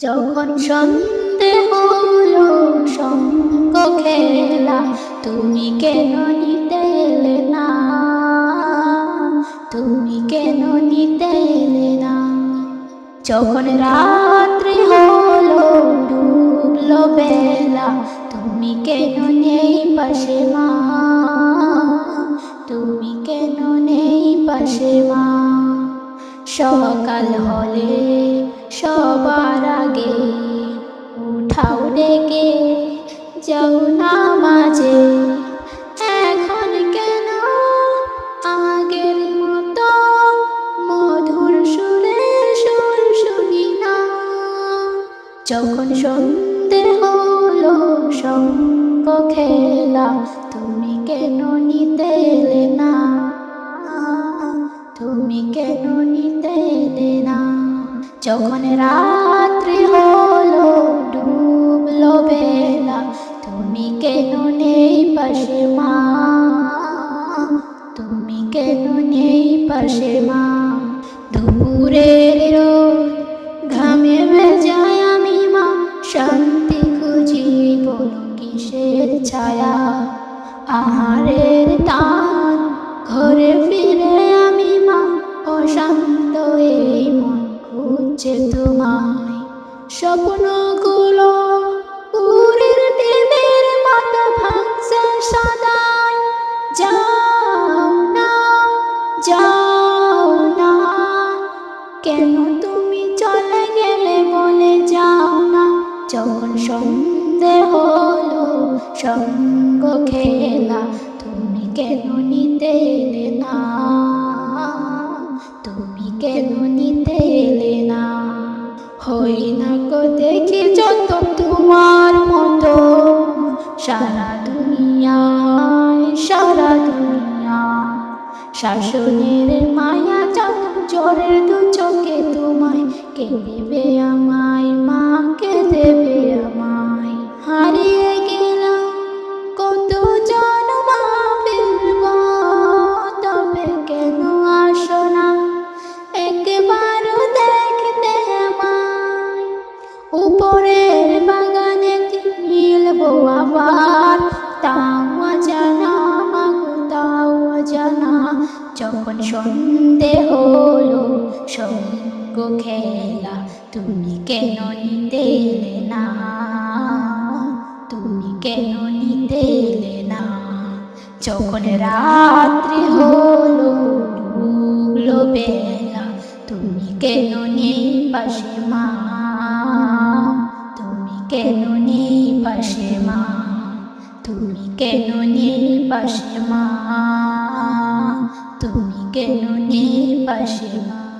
যখন সন্ধে হলো সঙ্গ খেলা, তুমি কেন নিতে না? তুমি কেন নিতে না? যখন রাত্রি হলো, ডুবলো বেলা, তুমি কেন নেই পাশে মা? তুমি কেন নেই পাশে মা? সকাল হলে সবার আগে উঠাও ডেকে, যাও না মাঝে। এখন কেন আগের মতো মধুর সুরে সুর শুনি না? যখন সন্ধে হলো, সঙ্গ খেলা, তুমি কেন নিতে না? তুমি কেন নিতে যখন রাত্রি হলো ডুবলো বেলা তুমি কেন নেই পাশে মা? তুমি কেন নেই পাশে মা? দুপুরের ঘামে ভেজায় আমি মা। শান্তি খুঁজি বলো কিসের ছায়া? আহারের তান ঘরে ফিরে খুঁজছে তোমায়। স্বপ্নগুলো পুরীর টিভির মাথা ভাঙছে সাদায় যাও না যাও না। কেন তুমি চলে গেলে বলে যাও না? যখন সন্ধে হলো, সঙ্গ খেলা, তুমি কেন নিতে না? তুমি কেন গো দেখি যত তোমার মতো। সারা দুনিয়ায়, সারা দুনিয়া শাসনের মায়া যত জ্বরের দু চোখে তোমায় কে দেবে বাগানে মিলবো আবার। তাও জানা তাও জানা যখন সন্ধে হলো, সঙ্গ খেলা তুমি কেন নিতে না? তুমি কেন নিতে না? যখন রাত্রি হলো, ডুবলো বেলা, তুমি কেন নেই পাশে মা কেন নেই পাশে মা? তুমি কেন নেই পাশে মা? তুমি কেন নেই পাশে মা?